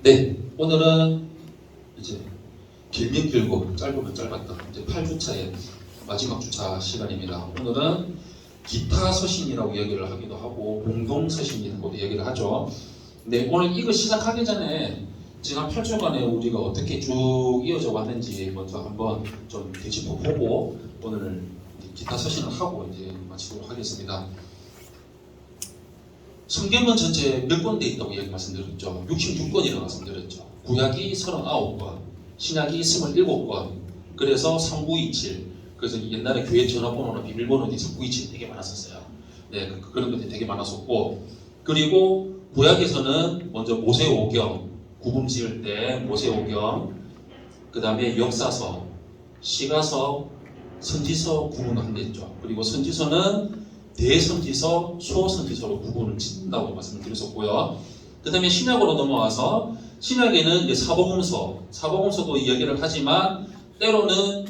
네, 오늘은 이제 길면 길고 짧으면 짧았다. 이제 8주차의 마지막 주차 시간입니다. 오늘은 기타 서신이라고 얘기를 하기도 하고 공동 서신이라고도 얘기를 하죠. 네, 오늘 이거 시작하기 전에 지난 8주간에 우리가 어떻게 쭉 이어져 왔는지 먼저 한번 좀 되짚어 보고 오늘 기타 서신을 하고 이제 마치도록 하겠습니다. 성경은 전체 몇권돼 있다고 얘기 말씀드렸죠. 66권이라고 말씀드렸죠. 구약이 39권, 신약이 27권. 그래서 3927. 그래서 옛날에 교회 전화번호나 비밀번호는 3927 되게 많았었어요. 네, 그- 그런 것들이 되게 많았었고. 그리고 구약에서는 먼저 모세오경, 구분 지을 때 모세오경, 그 다음에 역사서, 시가서, 선지서 구분을 한댔죠. 그리고 선지서는 대선지서, 소선지서로 구분을 짓는다고 말씀을 드렸었고요. 그 다음에 신약으로 넘어와서 신약에는 이제 사복음서, 사복음서도 이야기를 하지만 때로는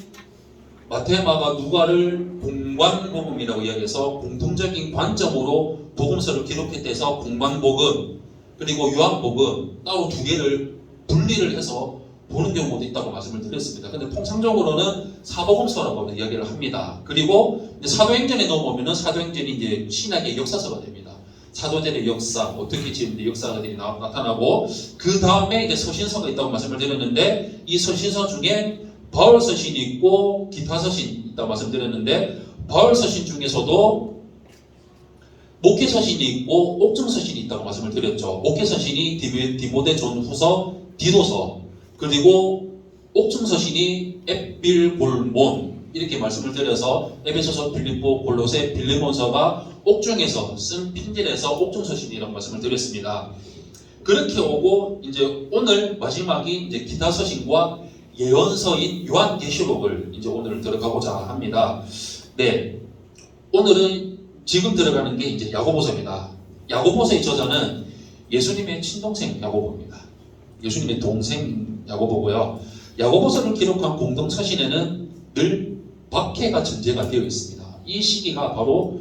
마테마가 누가를 공관복음이라고 이야기해서 공통적인 관점으로 복음서를 기록했대서 공관복음 그리고 요한복음 따로 두 개를 분리를 해서 보는 경우도 있다고 말씀을 드렸습니다. 근데 통상적으로는 사복음서라고 이야기를 합니다. 그리고 사도행전에 넘어오면은 사도행전이 이제 신약의 역사서가 됩니다. 사도들의 역사, 어떻게 지금 역사들이 나, 나타나고 그 다음에 이제 서신서가 있다고 말씀을 드렸는데 이 서신서 중에 바울 서신이 있고 기타 서신이 있다고 말씀드렸는데 바울 서신 중에서도 목회 서신이 있고 옥중 서신이 있다고 말씀을 드렸죠. 목회 서신이 디모- 디모데 전후서, 디도서 그리고 옥중 서신이 에빌골몬 이렇게 말씀을 드려서 에베소서, 빌립보, 골로새, 빌레몬서가 옥중에서 쓴 핀질에서 옥중 서신이라고 말씀을 드렸습니다. 그렇게 오고 이제 오늘 마지막이 이제 기타 서신과 예언서인 요한계시록을 이제 오늘 들어가고자 합니다. 네, 오늘은 지금 들어가는 게 이제 야고보서입니다. 야고보서의 저자는 예수님의 친동생 야고보입니다. 예수님의 동생 야고보고요. 야고보서를 기록한 공동 서신에는 늘 박해가 전제가 되어 있습니다. 이 시기가 바로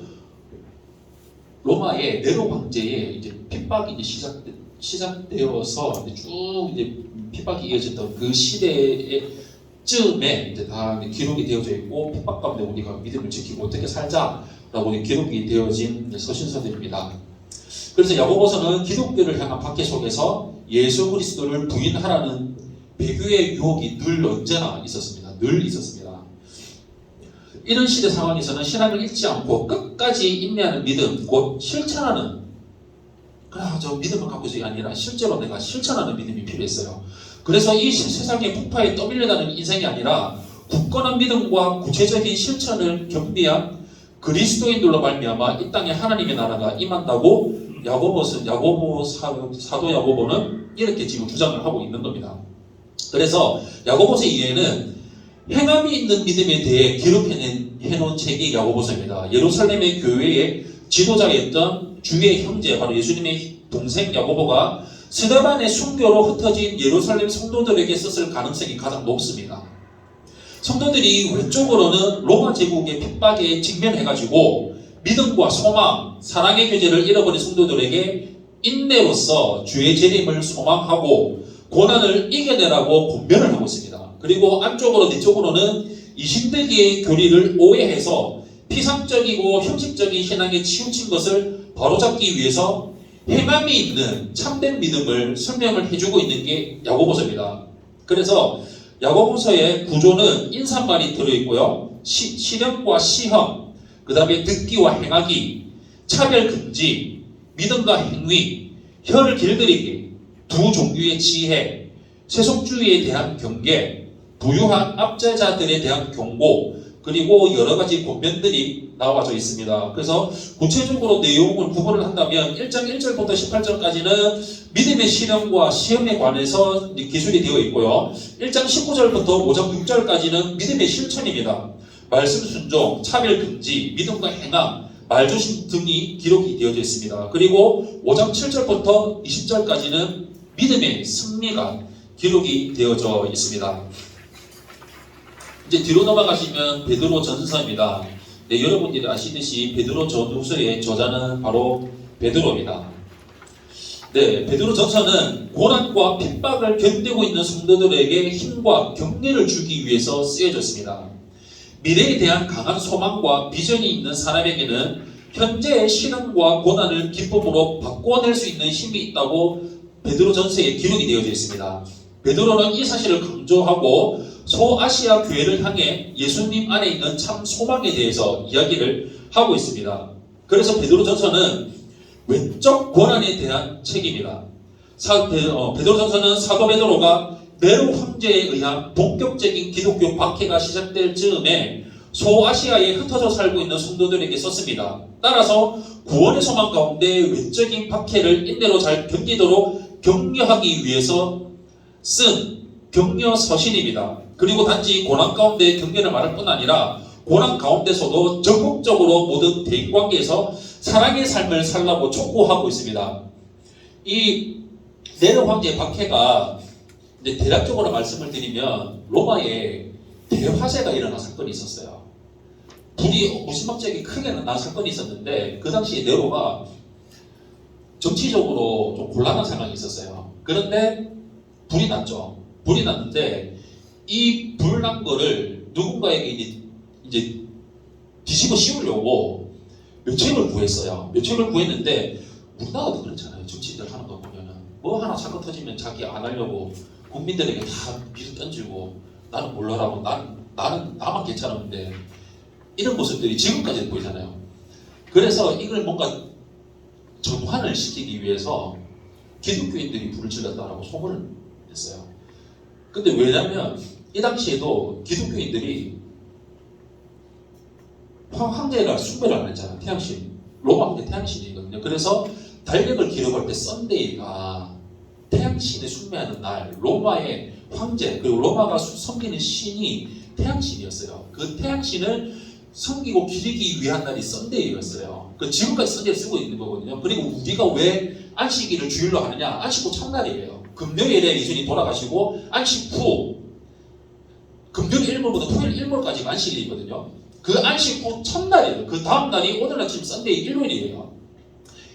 로마의 네로 황제의 이제 핍박이 이제 시작 시작되어서 이제 쭉 이제 핍박이 이어졌던 그 시대에 쯤에 이제 다 기록이 되어져 있고 핍박 가운데 우리가 믿음을 지키고 어떻게 살자라고 기록이 되어진 서신서들입니다. 그래서 야고보서는 기독교를 향한 박해 속에서 예수 그리스도를 부인하라는 배교의 유혹이 늘 언제나 있었습니다. 늘 있었습니다. 이런 시대 상황에서는 신앙을 잃지 않고 끝까지 인내하는 믿음, 곧 실천하는 그냥 저 믿음을 갖고 있이 아니라 실제로 내가 실천하는 믿음이 필요했어요. 그래서 이 시- 세상의 폭파에 떠밀려가는 인생이 아니라 굳건한 믿음과 구체적인 실천을 겸비한 그리스도인들로 말미암아 이 땅에 하나님의 나라가 임한다고 야고보서 야고보 사, 사도 야고보는 이렇게 지금 주장을 하고 있는 겁니다. 그래서 야고보서 이외에는 행함이 있는 믿음에 대해 기록해낸 해놓은 책이 야고보서입니다. 예루살렘의 교회의 지도자였던 주의 형제 바로 예수님의 동생 야고보가 스데반의 순교로 흩어진 예루살렘 성도들에게 썼을 가능성이 가장 높습니다. 성도들이 왼쪽으로는 로마 제국의 핍박에 직면해가지고 믿음과 소망, 사랑의 교제를 잃어버린 성도들에게 인내로서 주의 재림을 소망하고 고난을 이겨내라고 권면을 하고 있습니다. 그리고 안쪽으로 뒤쪽으로는 이신대기의 교리를 오해해서 피상적이고 형식적인 신앙에 치우친 것을 바로잡기 위해서 행함이 있는 참된 믿음을 설명을 해주고 있는 게 야고보서입니다. 그래서 야고보서의 구조는 인사말이 들어있고요. 시, 실현과 시험, 그 다음에 듣기와 행하기, 차별 금지, 믿음과 행위, 혀를 길들이기, 두 종류의 지혜, 세속주의에 대한 경계, 부유한 압제자들에 대한 경고, 그리고 여러 가지 권면들이 나와져 있습니다. 그래서 구체적으로 내용을 구분을 한다면 1장 1절부터 18절까지는 믿음의 실현과 시험에 관해서 기술이 되어 있고요. 1장 19절부터 5장 6절까지는 믿음의 실천입니다. 말씀 순종, 차별 금지, 믿음과 행함, 말조심 등이 기록이 되어져 있습니다. 그리고 5장 7절부터 20절까지는 믿음의 승리가 기록이 되어져 있습니다. 이제 뒤로 넘어가시면 베드로 전서입니다. 네, 여러분들이 아시듯이 베드로 전후서의 저자는 바로 베드로입니다. 네, 베드로 전서는 고난과 핍박을 견디고 있는 성도들에게 힘과 격려를 주기 위해서 쓰여졌습니다. 미래에 대한 강한 소망과 비전이 있는 사람에게는 현재의 시련과 고난을 기쁨으로 바꿔낼 수 있는 힘이 있다고 베드로 전서에 기록이 되어져 있습니다. 베드로는 이 사실을 강조하고 소아시아 교회를 향해 예수님 안에 있는 참 소망에 대해서 이야기를 하고 있습니다. 그래서 베드로 전서는 외적 권한에 대한 책임이다. 사, 베, 어, 베드로 전서는 사도 베드로가 네로 황제에 의한 본격적인 기독교 박해가 시작될 즈음에 소아시아에 흩어져 살고 있는 성도들에게 썼습니다. 따라서 구원의 소망 가운데 외적인 박해를 인내로 잘 견디도록 격려하기 위해서 쓴 격려 서신입니다. 그리고 단지 고난 가운데 격려를 말할 뿐 아니라 고난 가운데서도 적극적으로 모든 대인 관계에서 사랑의 삶을 살라고 촉구하고 있습니다. 이 네로 황제의 박해가 이제 대략적으로 말씀을 드리면 로마에 대화재가 일어난 사건이 있었어요. 불이 무시막지하게 크게 난 사건이 있었는데 그 당시에 네로가 정치적으로 좀 곤란한 상황이 있었어요. 그런데 불이 났죠. 불이 났는데 이 불난 거를 누군가에게 이제, 이제 뒤집어 씌우려고 묘책을 구했어요. 묘책을 구했는데 우리나라도 그렇잖아요. 정치인들 하는 거 보면은 뭐 하나 사건 터지면 자기 안 하려고 국민들에게 다 밀어 던지고 나는 몰라라고 난, 나는 나만 괜찮은데 이런 모습들이 지금까지 보이잖아요. 그래서 이걸 뭔가 정환을 시키기 위해서 기독교인들이 불을 질렀다라고 소문을 냈어요. 근데 왜냐면 이 당시에도 기독교인들이 황- 황제가 숭배를 안 했잖아요. 태양신. 로마 황제 태양신이거든요. 그래서 달력을 기록할 때 썬데이가 태양신에 숭배하는 날, 로마의 황제, 그리고 로마가 수- 섬기는 신이 태양신이었어요. 그 태양신을 섬기고 기리기 위한 날이 썬데이였어요. 그 지금까지 썬데이를 쓰고 있는 거거든요. 그리고 우리가 왜 안식일을 주일로 하느냐? 안식 후 첫날이에요. 금요일에 예수님 돌아가시고 안식 후 금요일 1몰부터 토요일 1몰까지가 안식일이거든요. 그 안식 후 첫날이에요. 그 다음 날이 오늘 아침 썬데이 일요일이에요.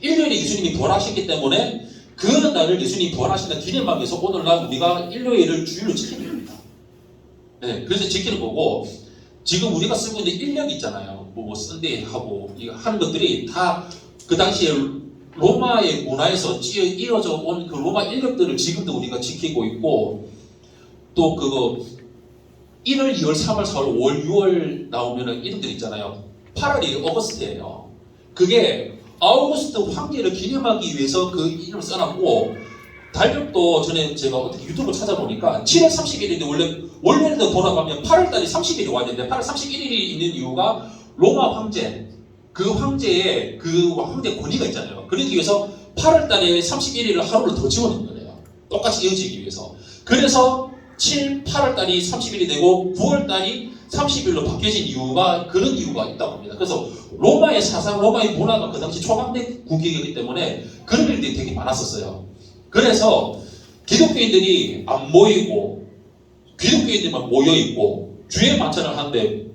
일요일에 예수님이 부활하셨기 때문에 그 날을 예수님이 부활하신다 기념하기 위해서 오늘날 우리가 일요일을 주일로 지키는 겁니다. 네, 그래서 지키는 거고 지금 우리가 쓰고 있는 인력 있잖아요. 뭐, 뭐 썬데이 하고 하는 것들이 다 그 당시에 로마의 문화에서 이어져 온 그 로마 인력들을 지금도 우리가 지키고 있고 또 그거 1월, 2월, 3월, 4월, 5월, 6월 나오면은 이름들 있잖아요. 8월이 어거스트예요. 그게 아우구스트 황제를 기념하기 위해서 그 이름을 써놨고 달력도 전에 제가 어떻게 유튜브 찾아보니까 7월 31일인데 원래 원래는 돌아가면 8월 달이 30일이 와야 되는데 8월 31일이 있는 이유가 로마 황제 그 황제의 그 황제 권위가 있잖아요. 그러기 위해서 8월 달에 31일을 하루를 더 지워놓은 거예요. 똑같이 이어지기 위해서. 그래서 7, 8월 달이 30일이 되고 9월 달이 30일로 바뀌어진 이유가 그런 이유가 있다고 합니다. 그래서 로마의 사상, 로마의 문화가 그 당시 초강대 국이었기 때문에 그런 일들이 되게 많았었어요. 그래서 기독교인들이 안 모이고 기독교인들만 모여 있고 주의 만찬을 하는데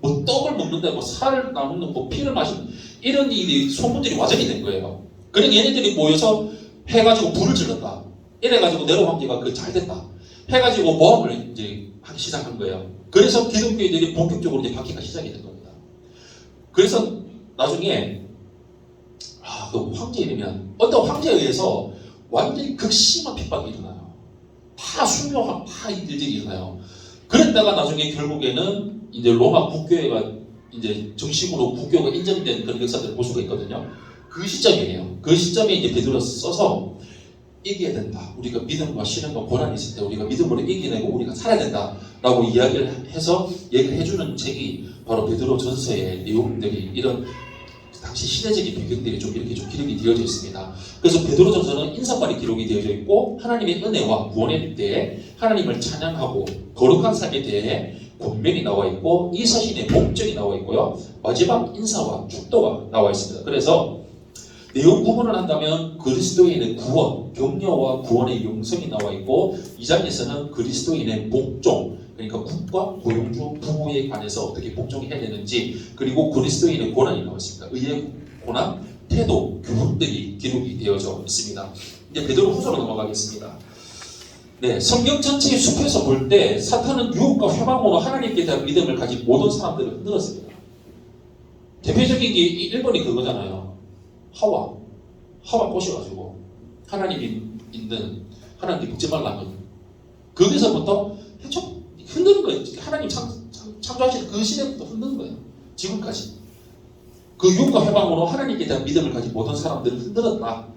뭐 떡을 먹는데 뭐살 나누는 뭐 피를 마시는 이런 일이 소문들이 와전이 된 거예요. 그러니까 얘네들이 모여서 해가지고 불을 질렀다. 이래가지고 네로 황제가 그 잘 됐다. 해가지고 모험을 이제 하기 시작한 거예요. 그래서 기독교인들이 본격적으로 이제 바뀌기가 시작이 된 겁니다. 그래서 나중에 아, 그 황제 이르면 어떤 황제에 의해서 완전히 극심한 핍박이 일어나요. 다 순교하고 다 일들이 일어나요. 그랬다가 나중에 결국에는 이제 로마 국교회가 이제 정식으로 국교가 인정된 그런 역사들을 볼 수가 있거든요. 그 시점이에요. 그 시점에 이제 베드로 써서 이겨야 된다. 우리가 믿음과 실현과 고난이 있을 때 우리가 믿음으로 이겨내고 우리가 살아야 된다라고 이야기를 해서 얘기를 해주는 책이 바로 베드로 전서의 내용들이 이런 당시 시대적인 배경들이 좀 이렇게 좀 기록이 되어져 있습니다. 그래서 베드로 전서는 인사말이 기록이 되어져 있고 하나님의 은혜와 구원에 대해 하나님을 찬양하고 거룩한 삶에 대해 권면이 나와 있고 이 서신의 목적이 나와 있고요. 마지막 인사와 축도가 나와 있습니다. 그래서 내용 구분을 한다면 그리스도인의 구원, 격려와 구원의 용성이 나와 있고 이 장에서는 그리스도인의 복종, 그러니까 국가 고용주 부부에 관해서 어떻게 복종해야 되는지 그리고 그리스도인의 고난이 나와 있습니다. 의의 고난, 태도, 교훈들이 기록이 되어져 있습니다. 이제 베드로 후서로 넘어가겠습니다. 네, 성경 전체의 숲에서 볼 때 사탄은 유혹과 회방으로 하나님께 대한 믿음을 가진 모든 사람들을 흔들었습니다. 대표적인 게 이- 일본이 그거잖아요. 하와. 하와 꼬셔가지고 하나님이 있는 하나님께 묻지 말라는 거기서부터 해쳐 흔드는 거예요. 하나님 창, 창, 창조하신 그 시대부터 흔드는 거예요. 지금까지. 그 유혹과 회방으로 하나님께 대한 믿음을 가진 모든 사람들을 흔들었다.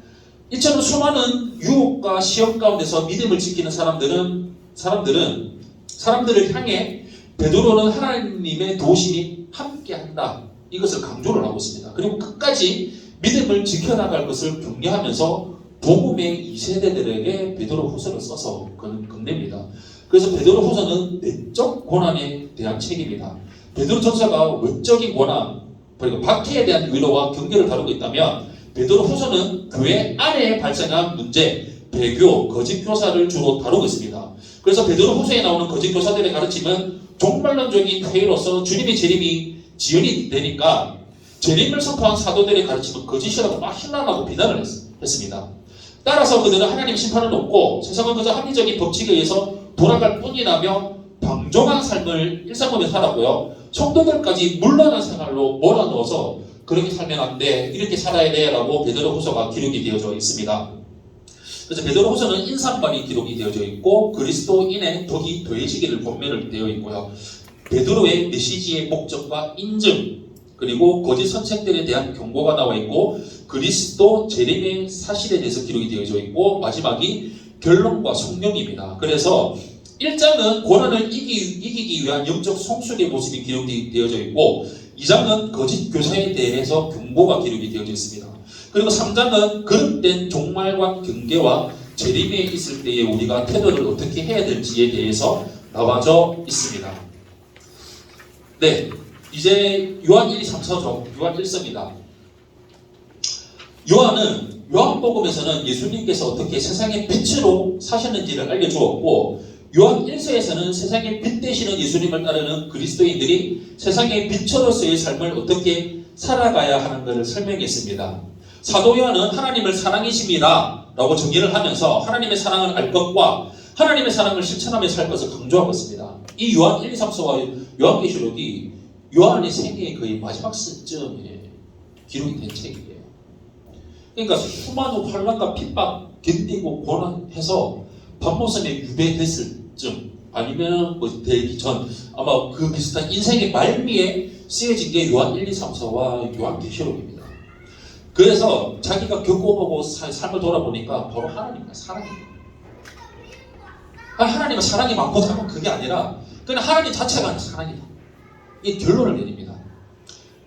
이처럼 수많은 유혹과 시험 가운데서 믿음을 지키는 사람들은 사람들은 사람들을 향해 베드로는 하나님의 도심이 함께한다. 이것을 강조를 하고 있습니다. 그리고 끝까지 믿음을 지켜나갈 것을 격려하면서 복음의 2세대들에게 베드로 후서를 써서 건- 건넵니다. 그래서 베드로 후서는 내적 고난에 대한 책입니다. 베드로 전서가 외적인 고난, 그리고 박해에 대한 위로와 경계를 다루고 있다면 베드로 후서는 교회 안에 발생한 문제, 배교, 거짓 교사를 주로 다루고 있습니다. 그래서 베드로 후서에 나오는 거짓 교사들의 가르침은 종말론적인 회의로서 주님의 재림이 지연이 되니까 재림을 선포한 사도들의 가르침은 거짓이라고 막 신랑하고 비난을 했, 했습니다. 따라서 그들은 하나님 심판은 없고 세상은 그저 합리적인 법칙에 의해서 돌아갈 뿐이라며 방종한 삶을 일상범에 살았고요. 성도들까지 물러난 생활로 몰아넣어서 그렇게 살면 안 돼. 이렇게 살아야 돼. 라고 베드로 후서가 기록이 되어져 있습니다. 그래서 베드로 후서는 인상반이 기록이 되어져 있고 그리스도인의 덕이 더해지기를 본면을 되어 있고요. 베드로의 메시지의 목적과 인증 그리고 거짓 선생들에 대한 경고가 나와 있고 그리스도 재림의 사실에 대해서 기록이 되어져 있고 마지막이 결론과 성령입니다. 그래서 1장은 고난을 이기, 이기기 위한 영적 성숙의 모습이 기록이 되어져 있고 2장은 거짓 교사에 대해서 경고가 기록이 되어져 있습니다. 그리고 3장은 그릇된 종말과 경계와 재림에 있을 때에 우리가 태도를 어떻게 해야 될지에 대해서 나와져 있습니다. 네, 이제 요한 1, 2, 3, 4죠. 요한 1서입니다. 요한은 요한복음에서는 예수님께서 어떻게 세상의 빛으로 사셨는지를 알려주었고 요한 1서에서는 세상의 빛 되시는 예수님을 따르는 그리스도인들이 세상의 빛으로서의 삶을 어떻게 살아가야 하는 것을 설명했습니다. 사도 요한은 하나님을 사랑이십니다. 라고 정의를 하면서 하나님의 사랑을 알 것과 하나님의 사랑을 실천하며 살 것을 강조하고 있습니다. 이 요한 1, 2, 3서와 요한계시록이 요한의 생애의 거의 마지막 시점에 기록이 된 책이에요. 그러니까 수많은 환란과 핍박 견디고 고난해서 밤모섬에 유배됐을 쯤 아니면 뭐 되기 전 아마 그 비슷한 인생의 말미에 쓰여진 게 요한 1, 2, 3, 4와 요한 계시록입니다. 그래서 자기가 겪어보고 사- 삶을 돌아보니까 바로 하나님과 사랑입니다. 아, 하나님은 사랑이 많고 작은 그게 아니라 그냥 하나님 자체가 사랑이다. 이 결론을 내립니다.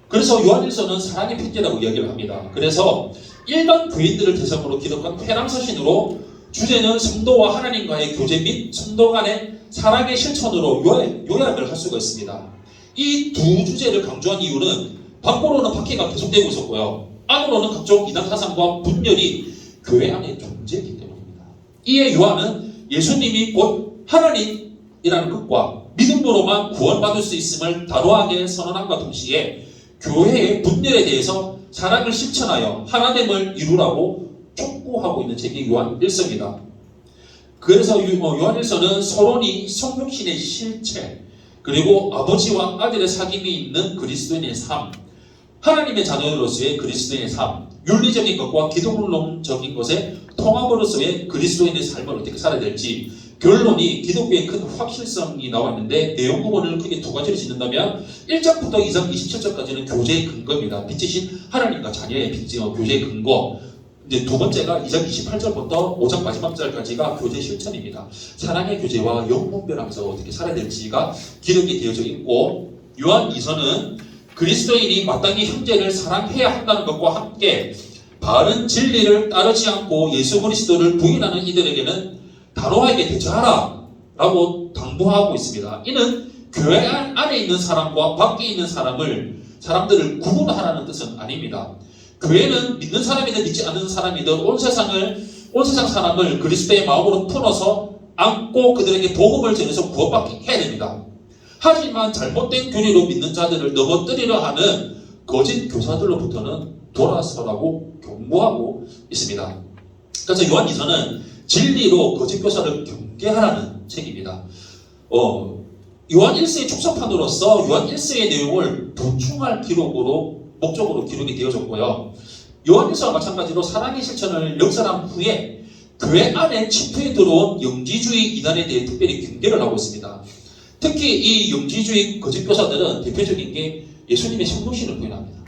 그래서 요한일서는 사랑의 편지라고 이야기를 합니다. 그래서 일반 교인들을 대상으로 기록한 회람서신으로 주제는 성도와 하나님과의 교제 및 성도 간의 사랑의 실천으로 요약- 요약을 할 수가 있습니다. 이 두 주제를 강조한 이유는 밖으로는 박해가 계속되고 있었고요. 안으로는 각종 이단 사상과 분열이 교회 안에 존재했기 때문입니다. 이에 요한은 예수님이 곧 하나님이라는 것과 믿음으로만 구원받을 수 있음을 단호하게 선언함과 동시에 교회의 분열에 대해서 사랑을 실천하여 하나됨을 이루라고 촉구하고 있는 책이 요한 1서입니다. 그래서 유- 어, 요한 1서는 서론이 성육신의 실체 그리고 아버지와 아들의 사귐이 있는 그리스도인의 삶 하나님의 자녀로서의 그리스도인의 삶 윤리적인 것과 기독론적인 것의 통합으로서의 그리스도인의 삶을 어떻게 살아야 될지 결론이 기독교의 큰 확실성이 나왔는데 내용 부분을 크게 두 가지로 짓는다면 1장부터 2장 27절까지는 교제의 근거입니다. 빛이신 하나님과 자녀의 빛, 어, 교제의 근거. 이제 두 번째가 2장 28절부터 5장 마지막 절까지가 교제 실천입니다. 사랑의 교제와 영분별하면서 어떻게 살아야 될지가 기록이 되어져 있고 요한 2서는 그리스도인이 마땅히 형제를 사랑해야 한다는 것과 함께 바른 진리를 따르지 않고 예수 그리스도를 부인하는 이들에게는 단호하게 대처하라 라고 당부하고 있습니다. 이는 교회 안- 안에 있는 사람과 밖에 있는 사람을 사람들을 구분하라는 뜻은 아닙니다. 교회는 믿는 사람이든 믿지 않는 사람이든 온 세상을 온 세상 사람을 그리스도의 마음으로 풀어서 안고 그들에게 복음을 전해서 구원받게 해야 됩니다. 하지만 잘못된 교리로 믿는 자들을 넘어뜨리려 하는 거짓 교사들로부터는 돌아서라고 경고하고 있습니다. 그래서 요한 2서는 진리로 거짓 교사를 경계하라는 책입니다. 어, 요한 1세의 축소판으로서 요한 1세의 내용을 보충할 기록으로 목적으로 기록이 되어졌고요. 요한 1서와 마찬가지로 사랑의 실천을 역사한 후에 교회 안에 침투해 들어온 영지주의 이단에 대해 특별히 경계를 하고 있습니다. 특히 이 영지주의 거짓 교사들은 대표적인 게 예수님의 성도신을 부인합니다.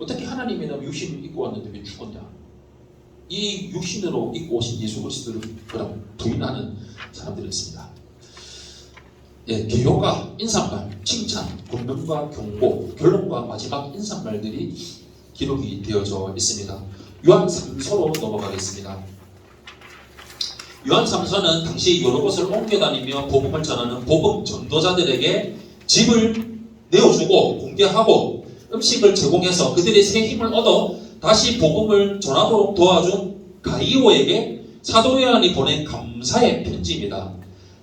어떻게 하나님이나 육신을 입고 왔는데 왜 죽었냐? 이 육신으로 입고 오신 예수 그리스도를 부인하는 사람들이 있습니다. 예, 개요가 인사말, 칭찬, 권면과 경고, 결론과 마지막 인사말들이 기록이 되어져 있습니다. 요한 3서로 넘어가겠습니다. 요한 3서는 당시 여러 곳을 옮겨 다니며 복음을 전하는 복음 전도자들에게 집을 내어주고 공개하고 음식을 제공해서 그들의 새 힘을 얻어 다시 복음을 전하도록 도와준 가이오에게 사도 요한이 보낸 감사의 편지입니다.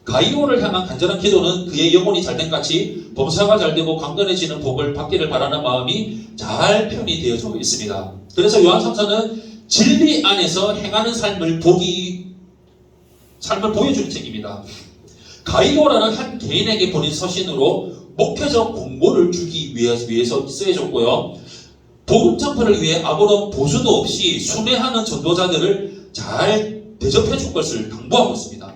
가이오를 향한 간절한 기도는 그의 영혼이 잘된 같이 범사가 잘되고 강건해지는 복을 받기를 바라는 마음이 잘 표현이 되어져 있습니다. 그래서 요한 3서는 진리 안에서 행하는 삶을 보기 삶을 보여주는 책입니다. 가이오라는 한 개인에게 보낸 서신으로 목표적 공고를 주기 위해서 쓰여졌고요. 복음 전파를 위해 아무런 보수도 없이 순회하는 전도자들을 잘 대접해 줄 것을 당부하고 있습니다.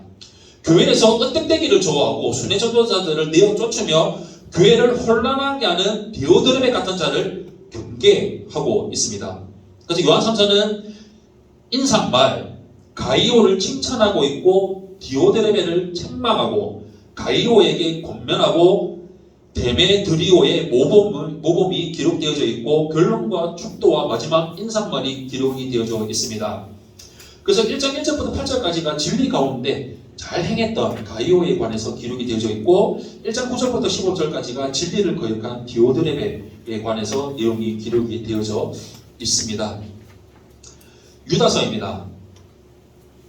교회에서 은택되기를 좋아하고 순회 전도자들을 내어 쫓으며 교회를 혼란하게 하는 디오드레베 같은 자를 경계하고 있습니다. 그래서 요한 3서는 인사말 가이오를 칭찬하고 있고 디오드레베를 책망하고 가이오에게 권면하고 데메드리오의 모범을, 모범이 기록되어져 있고 결론과 축도와 마지막 인사말이 기록이 되어져 있습니다. 그래서 1장 1절부터 8절까지가 진리 가운데 잘 행했던 가이오에 관해서 기록이 되어져 있고 1장 9절부터 15절까지가 진리를 거역한 디오드레베에 관해서 내용이 기록이 되어져 있습니다. 유다서입니다.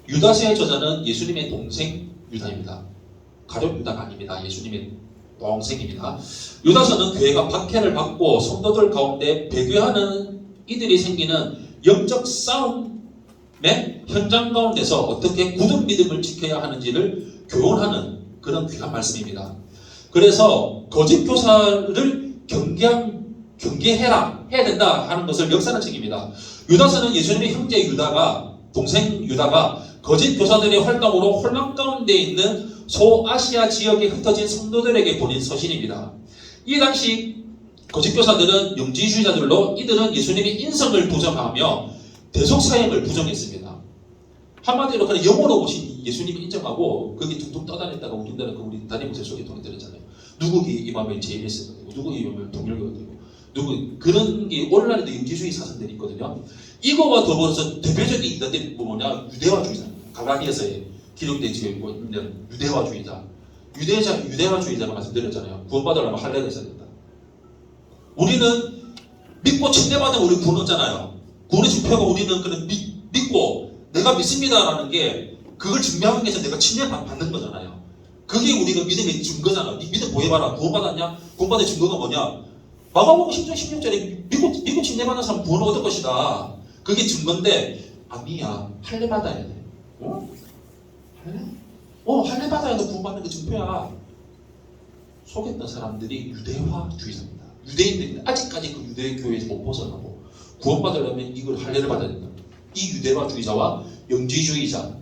유다서의 저자는 예수님의 동생 유다입니다. 가족 유다가 아닙니다. 예수님의 동생입니다. 유다서는 교회가 박해를 받고 성도들 가운데 배교하는 이들이 생기는 영적 싸움의 현장 가운데서 어떻게 굳은 믿음을 지켜야 하는지를 교훈하는 그런 귀한 말씀입니다. 그래서 거짓 교사를 경계한 경계해라 해야 된다 하는 것을 역사하는 책입니다. 유다서는 예수님의 형제 유다가 동생 유다가 거짓 교사들의 활동으로 혼란 가운데 있는 소아시아 지역에 흩어진 성도들에게 보낸 서신입니다. 이 당시 거짓 교사들은 영지주의자들로 이들은 예수님의 인성을 부정하며 대속 사역을 부정했습니다. 한마디로 그냥 영으로 오신 예수님을 인정하고 거기 둥둥 떠다녔다가 우리나라 그 우리 담임목사 속에 통해 들었잖아요. 누구기 이 마음에 제일했을 되고 누구기 이 마음에 동일교가 되고 누구 그런 게 오늘날에도 영지주의 사상들이 있거든요. 이거와 더불어서 대표적인 이들이 뭐냐 유대화주의자입니다. 갈라디아서에 기록되어 있는 유대화주의자. 유대자 유대화주의자만 말씀드렸잖아요. 구원받으려면 할례가 있어야 된다. 우리는 믿고 침례받으면 우리 구원 얻잖아요. 구원의 증표가 우리는 그런 믿, 믿고 내가 믿습니다라는 게 그걸 증명하기 위해서 내가 침례받는 거잖아요. 그게 우리가 믿음의 증거잖아. 네 믿음 보여봐라. 구원받았냐? 구원받은 증거가 뭐냐? 마가복음 10장 16절에 믿고, 믿고 침례받는 사람 구원 얻을 것이다. 그게 증거인데 아니야. 할례 받아야 돼. 어? 어, 할례 받아야 너 구원받는 그 증표야. 속였던 사람들이 유대화주의자입니다. 유대인들이 아직까지 그 유대 교회에서 못 벗어나고 구원받으려면 이걸 할례를 받아야 된다. 이 유대화주의자와 영지주의자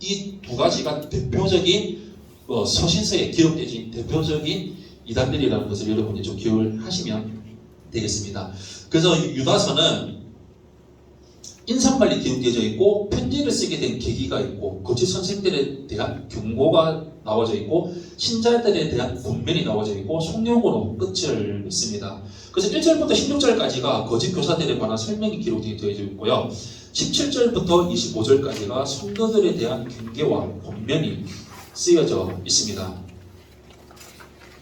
이 두 가지가 대표적인 어, 서신서에 기록되진 대표적인 이단들이라는 것을 여러분이 좀 기억을 하시면 되겠습니다. 그래서 유다서는 인사말이 기록되어져 있고 편지를 쓰게 된 계기가 있고 거짓 선생들에 대한 경고가 나와져 있고 신자들에 대한 권면이 나와져 있고 속력으로 끝을 맺습니다. 그래서 1절부터 16절까지가 거짓 교사들에 관한 설명이 기록되어 있고요. 17절부터 25절까지가 성도들에 대한 경계와 권면이 쓰여져 있습니다.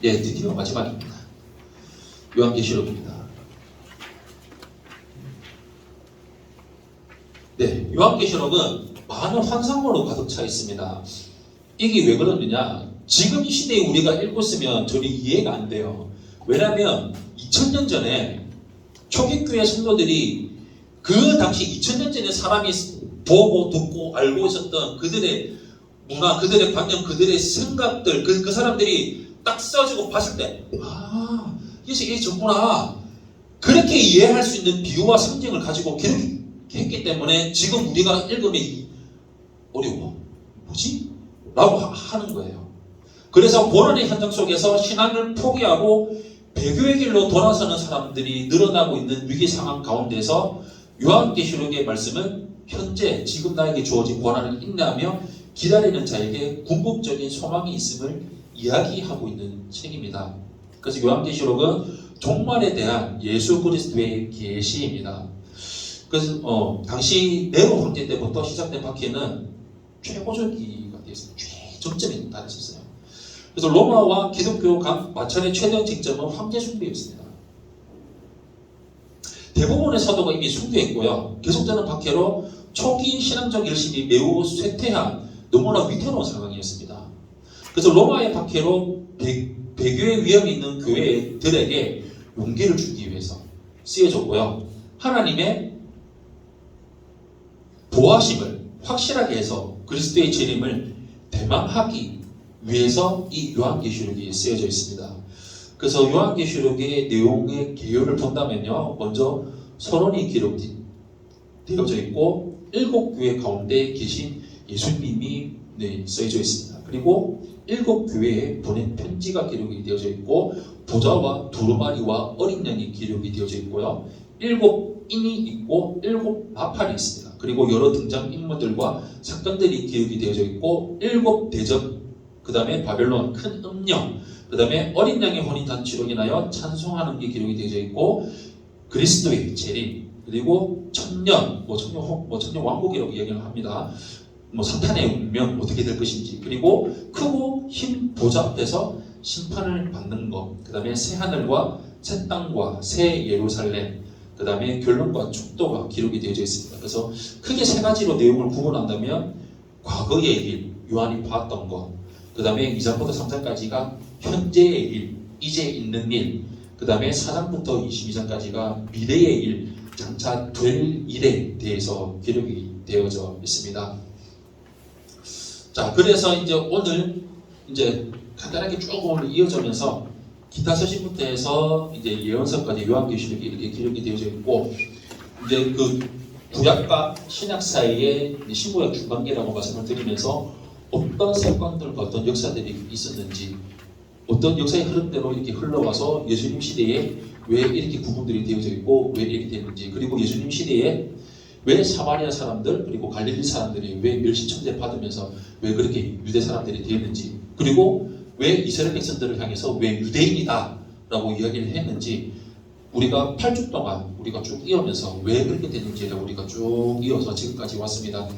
네, 드디어 마지막입니다. 요한계시록입니다. 네, 요한계시록은 많은 환상으로 가득 차 있습니다. 이게 왜 그러느냐? 지금 이 시대에 우리가 읽고 있으면 전혀 이해가 안 돼요. 왜냐하면 2000년 전에 초기 교회 성도들이 그 당시 2000년 전에 사람이 보고 듣고 알고 있었던 그들의 문화, 그들의 관념, 그들의 생각들, 그, 그 사람들이 딱 써지고 봤을 때, 아, 이게 이게 전구나. 그렇게 이해할 수 있는 비유와 성경을 가지고 기록 했기 때문에 지금 우리가 읽으면 이- 어려워. 뭐지? 라고 하- 하는 거예요. 그래서 고난의 현장 속에서 신앙을 포기하고 배교의 길로 돌아서는 사람들이 늘어나고 있는 위기 상황 가운데서 요한계시록의 말씀은 현재 지금 나에게 주어진 고난을 인내하며 기다리는 자에게 궁극적인 소망이 있음을 이야기하고 있는 책입니다. 그래서 요한계시록은 종말에 대한 예수 그리스도의 계시입니다. 그래서 어, 당시 네로 황제 때부터 시작된 박해는 최고조기가 되었습니다. 최정점에 달했었어요. 그래서 로마와 기독교 간 마찰의 최대 쟁점은 황제 숭배였습니다. 대부분의 사도가 이미 숭배했고요. 계속되는 박해로 초기 신앙적 열심이 매우 쇠퇴한 너무나 위태로운 상황이었습니다. 그래서 로마의 박해로 배, 배교의 위험이 있는 교회들에게 용기를 주기 위해서 쓰여졌고요. 하나님의 보호하심을 확실하게 해서 그리스도의 재림을 대망하기 위해서 이 요한계시록이 쓰여져 있습니다. 그래서 요한계시록의 내용의 개요를 본다면요. 먼저 서론이 기록되어져 있고 일곱 교회 가운데 계신 예수님이 네, 써져 있습니다. 그리고 일곱 교회에 보낸 편지가 기록이 되어져 있고 보좌와 두루마리와 어린 양이 기록이 되어져 있고요. 일곱 인이 있고 일곱 나팔이 있습니다. 그리고 여러 등장 인물들과 사건들이 기록이 되어져 있고 일곱 대접 그 다음에 바벨론 큰 음령 그 다음에 어린 양의 혼인 잔치로 인하여 찬송하는 게 기록이 되어져 있고 그리스도의 재림 그리고 천년 뭐 천년 혹- 뭐 천년 왕국이라고 이야기를 합니다. 뭐 사탄의 운명 어떻게 될 것인지 그리고 크고 흰 보좌 앞에서 심판을 받는 것 그 다음에 새 하늘과 새 땅과 새 예루살렘 그 다음에 결론과 축도가 기록이 되어져 있습니다. 그래서 크게 세 가지로 내용을 구분한다면 과거의 일 요한이 봤던 것 그 다음에 2장부터 3장까지가 현재의 일 이제 있는 일 그 다음에 4장부터 22장까지가 미래의 일 장차 될 일에 대해서 기록이 되어져 있습니다. 자, 그래서 이제 오늘 이제 간단하게 쭉 오늘 이어지면서 기타 서신부터 해서 이제 예언서까지 요한계시록이 이렇게 기록이 되어져 있고 이제 그 구약과 신약 사이의 신구약 중간계라고 말씀을 드리면서 어떤 사건들과 어떤 역사들이 있었는지 어떤 역사의 흐름대로 이렇게 흘러와서 예수님 시대에 왜 이렇게 구분들이 되어져 있고 왜 이렇게 됐는지 그리고 예수님 시대에 왜 사마리아 사람들 그리고 갈릴리 사람들이 왜 멸시천대 받으면서 왜 그렇게 유대 사람들이 되었는지 그리고 왜 이스라엘 백성들을 향해서 왜 유대인이다 라고 이야기를 했는지 우리가 8주 동안 우리가 쭉 이어면서 왜 그렇게 됐는지를 우리가 쭉 이어서 지금까지 왔습니다.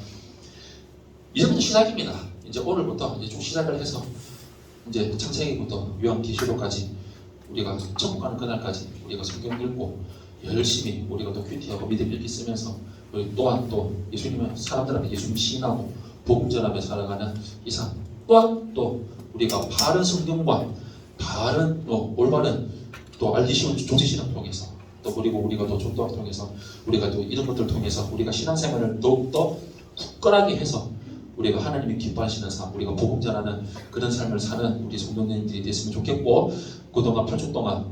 이제부터 시작입니다. 이제 오늘부터 이제 쭉 시작을 해서 이제 창세기부터 요한계시록까지 우리가 천국 가는 그날까지 우리가 성경 읽고 열심히 우리가 또 큐티하고 믿음 읽기 쓰면서 우리 또한 또 예수님을 사람들한테 예수님 시인하고 복음 전하며 살아가는 이상 또한 또 우리가 바른 성경과 바른 또 올바른 또 알기 쉬운 조지신을 통해서 또 그리고 우리가 또 전도를 통해서 우리가 또 이런 것들을 통해서 우리가 신앙생활을 더욱더 굳건하게 해서 우리가 하나님이 기뻐하시는 삶, 우리가 복음 전하는 그런 삶을 사는 우리 성도님들이 됐으면 좋겠고 그동안 8주 동안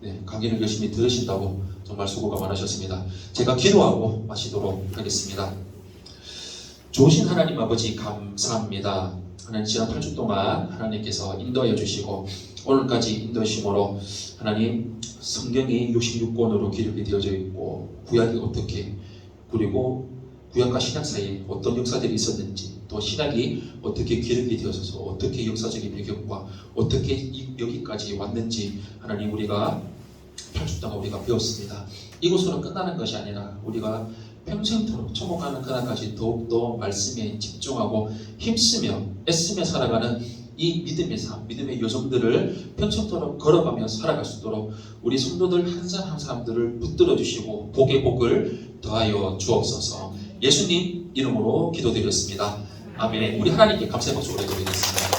네, 강의를 열심히 들으신다고 정말 수고가 많으셨습니다. 제가 기도하고 마치도록 하겠습니다. 좋으신 하나님 아버지 감사합니다. 하나님 지난 8주 동안 하나님께서 인도하여 주시고 오늘까지 인도하심으로 하나님 성경이 66권으로 기록이 되어져 있고 구약이 어떻게 그리고 구약과 신약 사이에 어떤 역사들이 있었는지 또 신약이 어떻게 기록이 되어져서 어떻게 역사적인 배경과 어떻게 이- 여기까지 왔는지 하나님 우리가 8주 동안 우리가 배웠습니다. 이곳으로 끝나는 것이 아니라 우리가 평생토록 가는 그날까지 더욱더 말씀에 집중하고 힘쓰며 애쓰며 살아가는 이 믿음의 삶, 믿음의 여정들을 평생토록 걸어가며 살아갈 수 있도록 우리 성도들 한 사람 한 사람들을 붙들어 주시고 복의 복을 더하여 주옵소서. 예수님 이름으로 기도드렸습니다. 아멘. 우리 하나님께 감사의 박수 올려드리겠습니다.